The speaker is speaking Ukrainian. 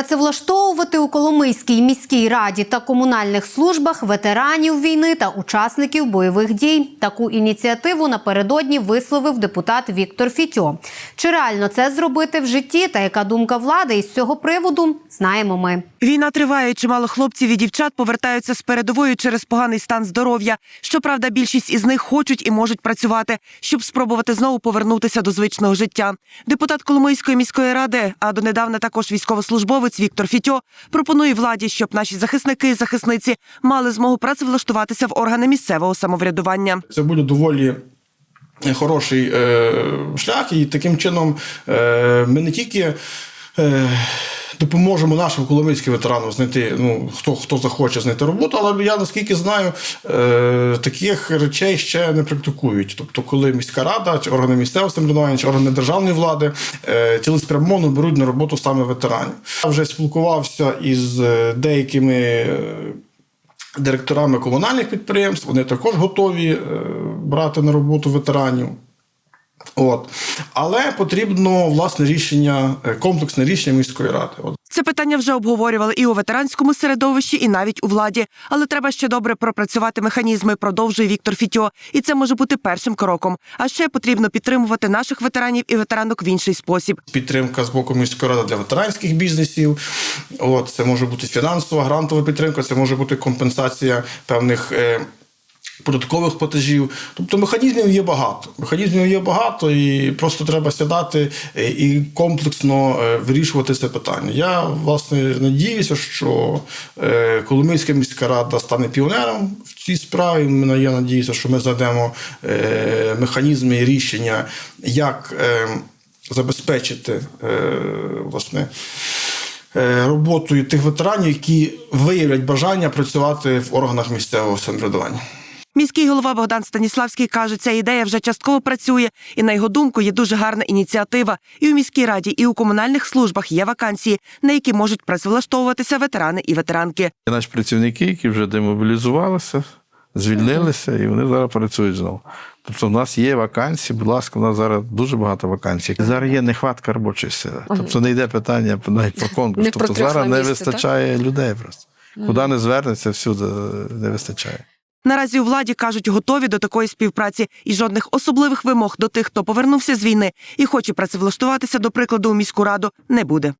Працевлаштовувати у Коломийській міській раді та комунальних службах ветеранів війни та учасників бойових дій. Таку ініціативу напередодні висловив депутат Віктор Фітьо. Чи реально це зробити в житті та яка думка влади із цього приводу, знаємо ми. Війна триває. Чимало хлопців і дівчат повертаються з передової через поганий стан здоров'я. Щоправда, більшість із них хочуть і можуть працювати, щоб спробувати знову повернутися до звичного життя. Депутат Коломийської міської ради, а донедавна також військовослужбовець Віктор Фітьо, пропонує владі, щоб наші захисники і захисниці мали змогу працевлаштуватися в органи місцевого самоврядування. Це буде доволі хороший е, шлях, і таким чином е, ми не тільки. Е, Допоможемо нашим коломийським ветеранам знайти, ну хто хто захоче знайти роботу, але я наскільки знаю, е, таких речей ще не практикують. Тобто, коли міська рада, чи органи місцевого самоврядування, чи органи державної влади е, цілеспрямовано беруть на роботу саме ветеранів. Я вже спілкувався із е, деякими. е, директорами комунальних підприємств, вони також готові е, брати на роботу ветеранів. От. Але потрібно власне рішення, е, комплексне рішення міської ради. От. Це питання вже обговорювали і у ветеранському середовищі, і навіть у владі. Але треба ще добре пропрацювати механізми, продовжує Віктор Фітьо. І це може бути першим кроком. А ще потрібно підтримувати наших ветеранів і ветеранок в інший спосіб. Підтримка з боку міської ради для ветеранських бізнесів. От, це може бути фінансова, грантова підтримка, це може бути компенсація певних. Е, Податкових платежів, тобто механізмів є багато. Механізмів є багато, і просто треба сідати е, і комплексно е, вирішувати це питання. Я власне надіюся, що е, Коломийська міська рада стане піонером в цій справі. Я надіюся, що ми знайдемо механізми і рішення, як забезпечити власне. Роботою тих ветеранів, які виявлять бажання працювати в органах місцевого самоврядування. Міський голова Богдан Станіславський каже, ця ідея вже частково працює, і на його думку є дуже гарна ініціатива. І у міській раді, і у комунальних службах є вакансії, на які можуть працевлаштовуватися ветерани і ветеранки. Наші працівники, які вже демобілізувалися, звільнилися, і вони зараз працюють знову. Тобто, в нас є вакансії, будь ласка, у нас зараз дуже багато вакансій. Зараз є нехватка робочої сили. Тобто не йде питання навіть про конкурс. Тобто зараз не вистачає людей просто. Куди не звернеться, всюди не вистачає. Наразі у владі кажуть, готові до такої співпраці і жодних особливих вимог до тих, хто повернувся з війни і хоче працевлаштуватися, до прикладу, у міську раду, не буде.